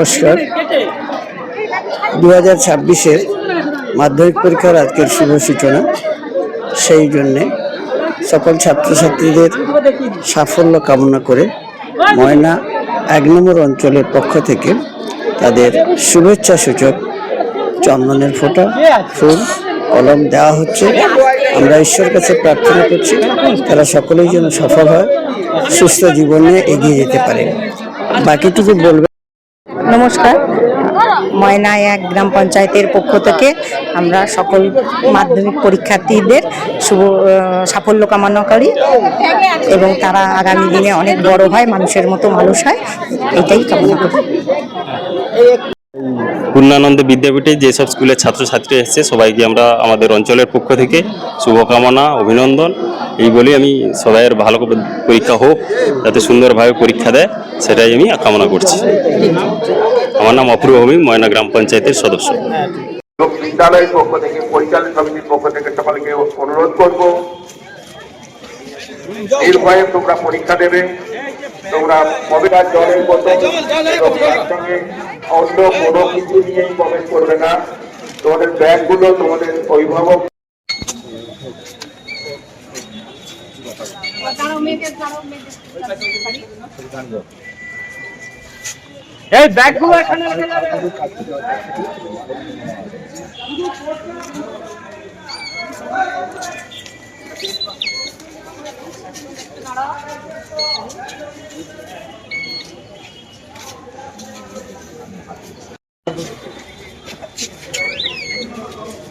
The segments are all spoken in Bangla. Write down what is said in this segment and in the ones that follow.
নমস্কার। দু হাজার ছাব্বিশের মাধ্যমিক পরীক্ষার আজকের শুভ সূচনা। সেই জন্যে সকল ছাত্রছাত্রীদের সাফল্য কামনা করে ময়না এক নম্বর অঞ্চলের পক্ষ থেকে তাদের শুভেচ্ছা সূচক চন্দনের ফোঁটা ফুল, কলম দেওয়া হচ্ছে। আমরা ঈশ্বর কাছে প্রার্থনা করছি তারা সকলেই যেন সফল হয়, সুস্থ জীবনে এগিয়ে যেতে পারে। বাকিটুকু বলবে নমস্কার। ময়না এক গ্রাম পঞ্চায়েতের পক্ষ থেকে আমরা সকল মাধ্যমিক পরীক্ষার্থীদের শুভ সাফল্য কামনা করি এবং তারা আগামী দিনে অনেক বড় হয়, মানুষের মতো মানুষ হয়, এটাই কামনা করি। পূর্ণানন্দ বিদ্যাপীঠে যেসব স্কুলের ছাত্রছাত্রী এসেছে, সবাইকে আমরা আমাদের অঞ্চলের পক্ষ থেকে শুভকামনা, অভিনন্দন। এই বলে আমি সবাইয়ের ভালো পরীক্ষা হোক, যাতে সুন্দরভাবে পরীক্ষা দেয়, সেটাই আমি কামনা করছি। আমার নাম অপূর্ব ভৌমিক ময়না গ্রাম পঞ্চায়েতের সদস্য। বিদ্যালয়ের পক্ষ থেকে পরিচালন সমিতির পক্ষ থেকে সকলকে অনুরোধ করব নির্ভয়ে তোমরা পরীক্ষা দেবে। তোমরা জলের বোতল সঙ্গে অন্য কোনো কিছু নিয়ে প্রবেশ করবে না। তোমাদের ব্যাগগুলো তোমাদের অভিভাবক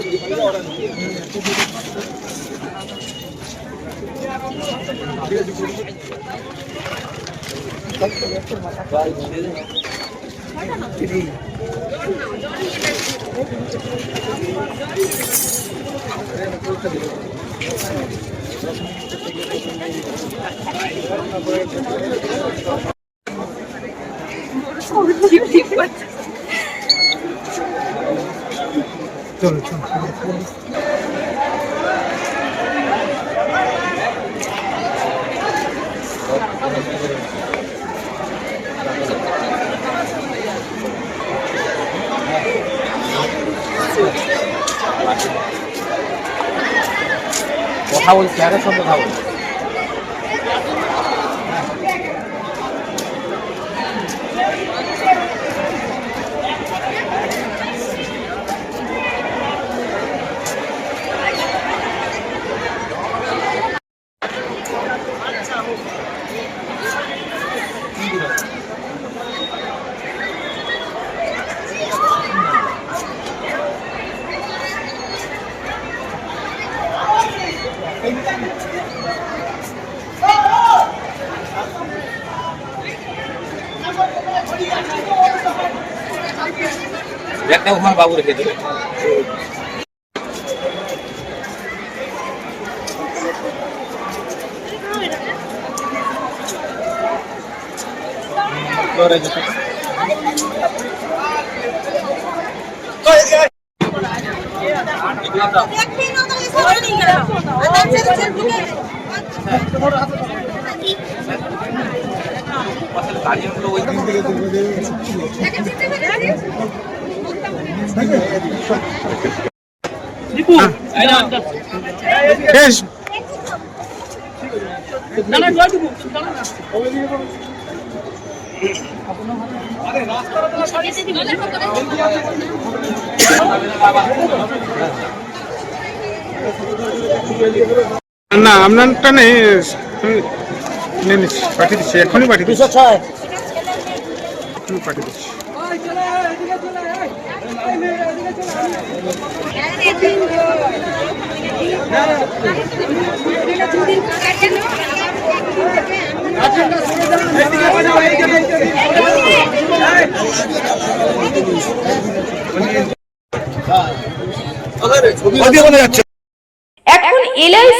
তাদের গাড়িয়ান আছে আরও চলো কথা বলছি আগে সব কথা বলছি। একটা ওখানে বাবু রেখে দেবে গাড়িগুলো ওই না আপনারটা নেই পাঠিয়ে দিচ্ছি এখনই পাঠিয়ে দিচ্ছি। এখনই পাঠিয়ে দিচ্ছি। এখন এলআইসি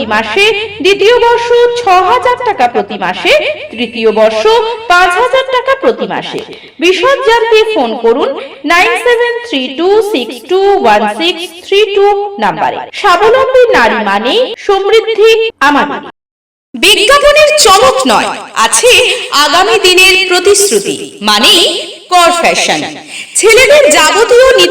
মাসে, দ্বিতীয় বর্ষ ছ হাজার টাকা প্রতি মাসে, তৃতীয় বর্ষ পাঁচ হাজার টাকা প্রতি মাসে। বিশদ জানতে ফোন করুন nine seven three two six two one six three two নাম্বারে। স্বাবলম্বী নারী মানে সমৃদ্ধি আমাদের বিজ্ঞাপনের চমক নয়, আছে আগামী দিনের প্রতিশ্রুতি মানে কর ফ্যাশন ছেলেদের যাবতীয় নিত্য